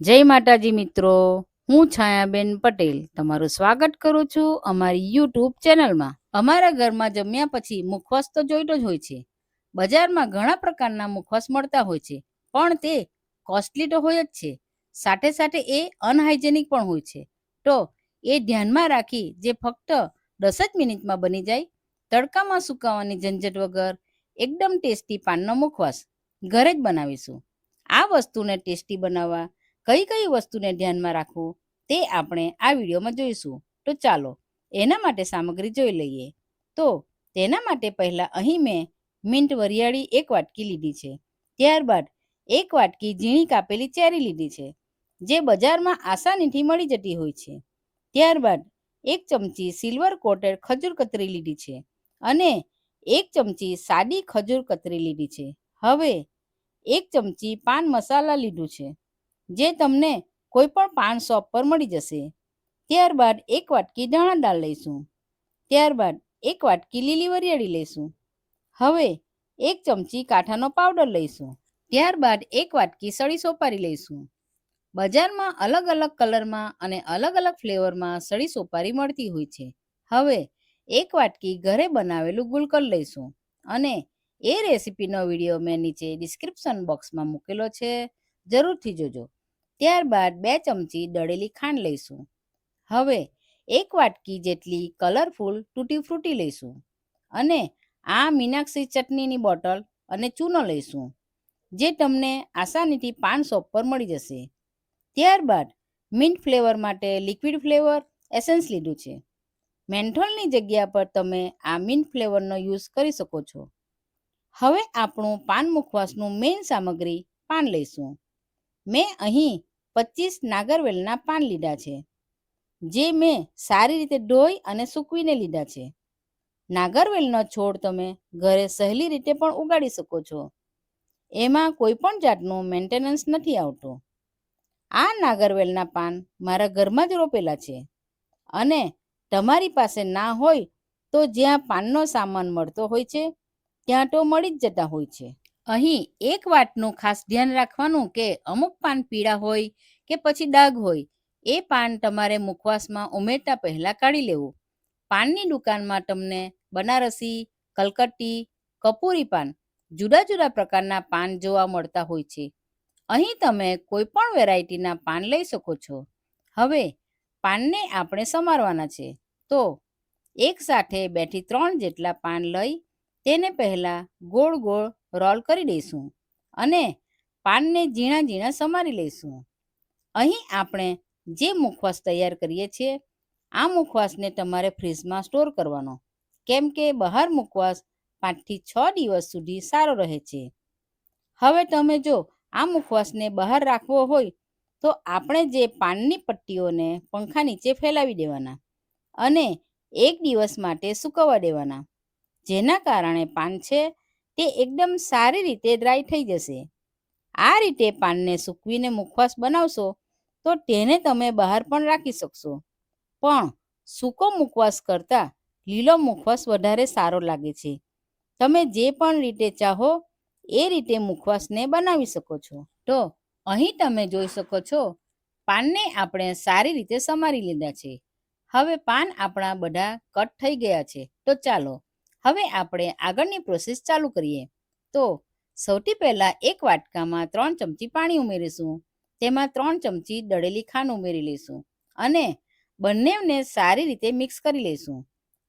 જય માતાજી મિત્રો, હું છાયાબેન પટેલ તમારું સ્વાગત કરું છું અમારી યુટ્યુબ ચેનલમાં. અમારા ઘરમાં જમ્યા પછી મુખવાસ તો જોઈતો જ હોય છે. બજારમાં ઘણા પ્રકારના મુખવાસ મળતા હોય છે, પણ તે કોસ્ટલી તો હોય જ છે. સાથે સાથે એ અનહાઇજેનિક પણ હોય છે. તો એ ધ્યાનમાં રાખી જે ફક્ત દસ જ મિનિટમાં બની જાય, તડકામાં સુકાવવાની ઝંઝટ વગર એકદમ ટેસ્ટી પાનનો મુખવાસ ઘરે જ બનાવીશું. આ વસ્તુને ટેસ્ટી બનાવવા કઈ કઈ વસ્તુને ધ્યાનમાં રાખવું તે આપણે આ વિડીયોમાં જોઈશું. તો ચાલો, એના માટે સામગ્રી જોઈ લઈએ. તો તેના માટે પહેલાં અહીં મેં મિન્ટ વરિયાળી એક વાટકી લીધી છે. ત્યારબાદ એક વાટકી ઝીણી કાપેલી ચેરી લીધી છે, જે બજારમાં આસાનીથી મળી જતી હોય છે. ત્યારબાદ એક ચમચી સિલ્વર કોટેડ ખજૂર કતરી લીધી છે અને એક ચમચી સાદી ખજૂર કતરી લીધી છે. હવે એક ચમચી પાન મસાલા લીધું છે. જે તમને કોઈ પણ પાન શોપ પર મળી જશે. ત્યારબાદ એક વાટકી ધાણા દાળ લઈશું. ત્યારબાદ એક વાટકી લીલી વરિયાળી લઈશું. હવે એક ચમચી કાંઠાનો પાવડર લઈશું. ત્યારબાદ એક વાટકી સળી સોપારી લઈશું. બજારમાં અલગ અલગ કલરમાં અને અલગ અલગ ફ્લેવરમાં સળી સોપારી મળતી હોય છે. હવે એક વાટકી ઘરે બનાવેલું ગુલકલ લઈશું અને એ રેસીપીનો વીડિયો મેં નીચે ડિસ્ક્રિપ્શન બોક્સમાં મૂકેલો છે. જરૂરથી જોજો. ત્યારબાદ બે ચમચી દળેલી ખાંડ લઈશું. હવે એક વાટકી જેટલી કલરફુલ તૂટી ફ્રૂટી લઈશું અને આ મીનાક્ષી ચટણીની બોટલ અને ચૂનો લઈશું, જે તમને આસાનીથી પાન શોપ પર મળી જશે. ત્યારબાદ મિન્ટ ફ્લેવર માટે લિક્વિડ ફ્લેવર એસેન્સ લીધું છે. મેન્થોલની જગ્યા પર તમે આ મિન્ટ ફ્લેવરનો યુઝ કરી શકો છો. હવે આપણું પાન મુખવાસનું મેઇન સામગ્રી પાન લઈશું. મેં અહીં પચીસ નાગરવેલના પાન લીધા છે, જે મેં સારી રીતે ડોઈ અને સૂકવીને લીધા છે. નાગરવેલનો છોડ તમે ઘરે સહેલી રીતે પણ ઉગાડી શકો છો. એમાં કોઈ પણ જાતનું મેન્ટેનન્સ નથી આવતું. આ નાગરવેલના પાન મારા ઘરમાં જ રોપેલા છે. અને તમારી પાસે ના હોય તો જ્યાં પાનનો સામાન મળતો હોય છે, ત્યાં તો મળી જ જતા હોય છે. અહીં એક વાતનું ખાસ ધ્યાન રાખવાનું કે અમુક પાન પીળા હોય કે પછી ડાઘ હોય, એ પાન તમારે મુખવાસમાં ઉમેરતા પહેલાં કાઢી લેવું. પાનની દુકાનમાં તમને બનારસી, કલકત્તી, કપૂરી પાન જુદા જુદા પ્રકારના પાન જોવા મળતા હોય છે. અહીં તમે કોઈ પણ વેરાયટીના પાન લઈ શકો છો. હવે પાનને આપણે સમારવાના છે. તો એક સાથે બેથી ત્રણ જેટલા પાન લઈ તેને પહેલાં ગોળ ગોળ રોલ કરી દઈશું અને પાનને ઝીણા ઝીણા સમારી લઈશું. અહીં આપણે જે મુખવાસ તૈયાર કરીએ છીએ, આ મુખવાસને તમારે ફ્રીજમાં સ્ટોર કરવાનો. કેમ કે બહાર મુખવાસ પાંચથી છ દિવસ સુધી સારો રહે છે. હવે તમે જો આ મુખવાસને બહાર રાખવો હોય, તો આપણે જે પાનની પટ્ટીઓને પંખા નીચે ફેલાવી દેવાના અને એક દિવસ માટે સૂકવવા દેવાના. જેના કારણે પાન છે તે એકદમ સારી રીતે ડ્રાય થઈ જશે. આ રીતે પાનને સૂકવીને મુખવાસ બનાવશો તો તેને તમે બહાર પણ રાખી શકશો. પણ સૂકો મુખવાસ કરતાં લીલો મુખવાસ વધારે સારો લાગે છે. તમે જે પણ રીતે ચાહો એ રીતે મુખવાસને બનાવી શકો છો. તો અહીં તમે જોઈ શકો છો પાનને આપણે સારી રીતે સમારી લીધા છે. હવે પાન આપણા બધા કટ થઈ ગયા છે. તો ચાલો હવે આપણે આગળની પ્રોસેસ ચાલુ કરીએ. તો સૌથી પહેલાં એક વાટકામાં ત્રણ ચમચી પાણી ઉમેરીશું. તેમાં ત્રણ ચમચી દળેલી ખાંડ ઉમેરી લઈશું અને બંનેને સારી રીતે મિક્સ કરી લઈશું,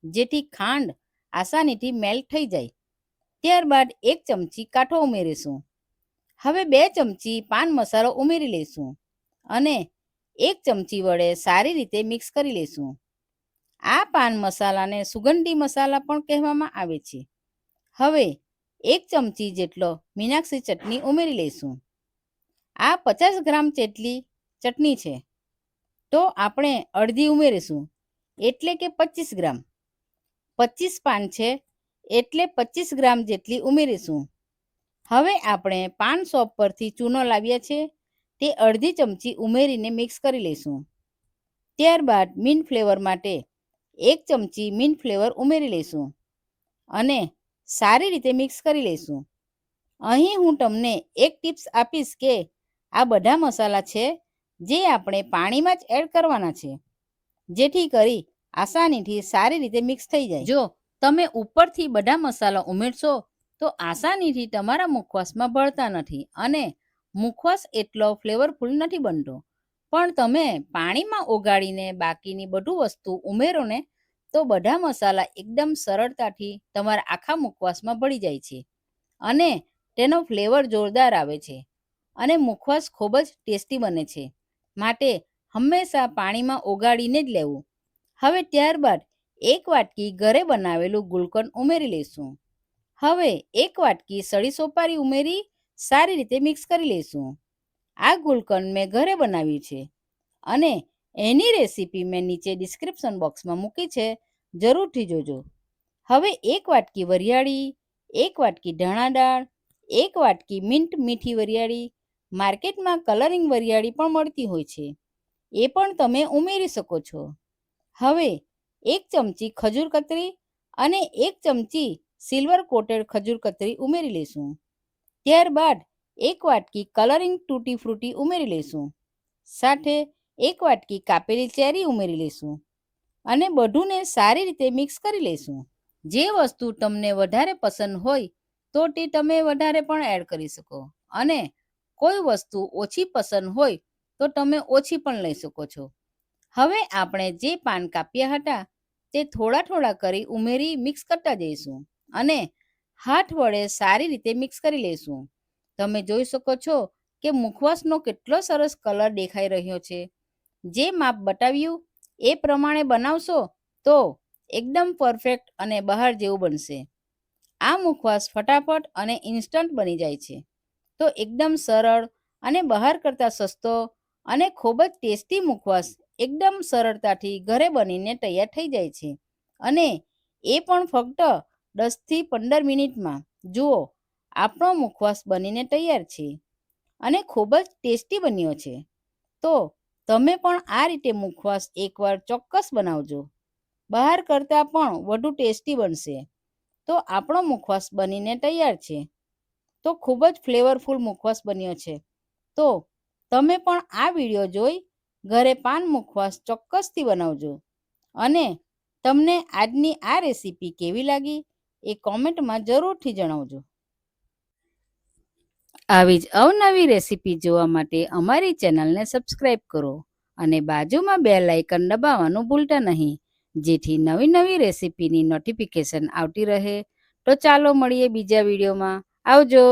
જેથી ખાંડ આસાનીથી મેલ્ટ થઈ જાય. ત્યારબાદ એક ચમચી કાઠો ઉમેરીશું. હવે બે ચમચી પાન મસાલો ઉમેરી લઈશું અને એક ચમચી વડે સારી રીતે મિક્સ કરી લઈશું. આ પાન મસાલાને સુગંધી મસાલા પણ કહેવામાં આવે છે. હવે એક ચમચી જેટલો મીનાક્ષી ચટણી ઉમેરી લઈશું. આ પચાસ ગ્રામ જેટલી ચટણી છે. તો આપણે અડધી ઉમેરીશું. એટલે કે પચીસ ગ્રામ. પચીસ પાન છે એટલે પચીસ ગ્રામ જેટલી ઉમેરીશું. હવે આપણે પાન શોપ પરથી ચૂનો લાવ્યા છે તે અડધી ચમચી ઉમેરીને મિક્સ કરી લઈશું. ત્યારબાદ મીન ફ્લેવર માટે એક ચમચી મીન ફ્લેવર ઉમેરી લઈશું અને સારી રીતે મિક્સ કરી લઈશું. અહીં હું તમને એક ટિપ્સ આપીશ કે આ બધા મસાલા છે જે આપણે પાણીમાં જ એડ કરવાના છે, જેથી કરી આસાનીથી સારી રીતે મિક્સ થઈ જાય. જો તમે ઉપરથી બધા મસાલા ઉમેરશો, તો આસાનીથી તમારા મુખવાસમાં ભળતા નથી અને મુખવાસ એટલો ફ્લેવરફુલ નથી બનતો. પણ તમે પાણીમાં ઓગાળીને બાકીની બધું વસ્તુ ઉમેરો ને, તો બધા મસાલા એકદમ સરળતાથી તમારા આખા મુખવાસમાં ભળી જાય છે. અને તેનો ફ્લેવર જોરદાર આવે છે. અને મુખવાસ ખૂબ જ ટેસ્ટી બને છે. માટે હંમેશા પાણીમાં ઓગાળીને જ લેવું. હવે ત્યારબાદ એક વાટકી ઘરે બનાવેલું ગુલકંદ ઉમેરી લઈશું. હવે એક વાટકી સળી સોપારી ઉમેરી સારી રીતે મિક્સ કરી લઈશું. આ ગુલકંદ મેં ઘરે બનાવ્યું છે. અને એની રેસીપી મેં નીચે ડિસ્ક્રિપ્શન બોક્સમાં મૂકી છે. જરૂરથી જોજો. હવે એક વાટકી વરિયાળી, એક વાટકી ધાણા દાળ, એક વાટકી મિન્ટ મીઠી વરિયાળી, માર્કેટમાં કલરિંગ વરિયાળી પણ મળતી હોય છે. એ પણ તમે ઉમેરી શકો છો. હવે એક ચમચી ખજૂર કતરી અને એક ચમચી સિલ્વર કોટેડ ખજૂર કતરી ઉમેરી લઈશું. ત્યારબાદ એક વાટકી કલરિંગ તૂટી ફ્રૂટી ઉમેરી લઈશું. સાથે એક વાટકી કાપેલી ચેરી ઉમેરી લઈશું. અને બધુંને સારી રીતે મિક્સ કરી લઈશું. જે વસ્તુ તમને વધારે પસંદ હોય તો તે તમે વધારે પણ એડ કરી શકો. અને કોઈ વસ્તુ ઓછી પસંદ હોય તો તમે ઓછી પણ લઈ શકો છો. હવે આપણે જે પાન કાપ્યા હતા તે થોડા થોડા કરી ઉમેરી મિક્સ કરતા જઈશું. અને હાથ વડે સારી રીતે મિક્સ કરી લઈશું. તમે જોઈ શકો છો કે મુખવાસનો કેટલો સરસ કલર દેખાઈ રહ્યો છે. જે માપ બતાવ્યું એ પ્રમાણે બનાવશો તો એકદમ પરફેક્ટ અને બહાર જેવું બનશે. આ મુખવાસ ફટાફટ અને ઇન્સ્ટન્ટ બની જાય છે. તો એકદમ સરળ અને બહાર કરતાં સસ્તો અને ખૂબ જ ટેસ્ટી મુખવાસ એકદમ સરળતાથી ઘરે બનીને તૈયાર થઈ જાય છે. અને એ પણ ફક્ત દસથી પંદર મિનિટમાં. જુઓ આપણો મુખવાસ બનીને તૈયાર છે અને ખૂબ જ ટેસ્ટી બન્યો છે. તો તમે પણ આ રીતે મુખવાસ એકવાર ચોક્કસ બનાવજો. બહાર કરતાં પણ વધુ ટેસ્ટી બનશે. તો આપણો મુખવાસ બનીને તૈયાર છે. તો ખૂબ જ ફ્લેવરફુલ મુખવાસ બન્યો છે. તો તમે પણ આ વીડિયો જોઈ ઘરે પાન મુખવાસ ચોક્કસથી બનાવજો. અને તમને આજની આ રેસીપી કેવી લાગી એ કોમેન્ટમાં જરૂરથી જણાવજો. આવી જ અવનવી રેસીપી જોવા માટે અમારી ચેનલને સબસ્ક્રાઇબ કરો અને બાજુમાં બે લાઇકન દબાવવાનું ભૂલતા નહીં. જેથી નવી નવી રેસીપીની નોટિફિકેશન આવતી રહે. તો ચાલો મળીએ બીજા વિડીયોમાં. આવજો!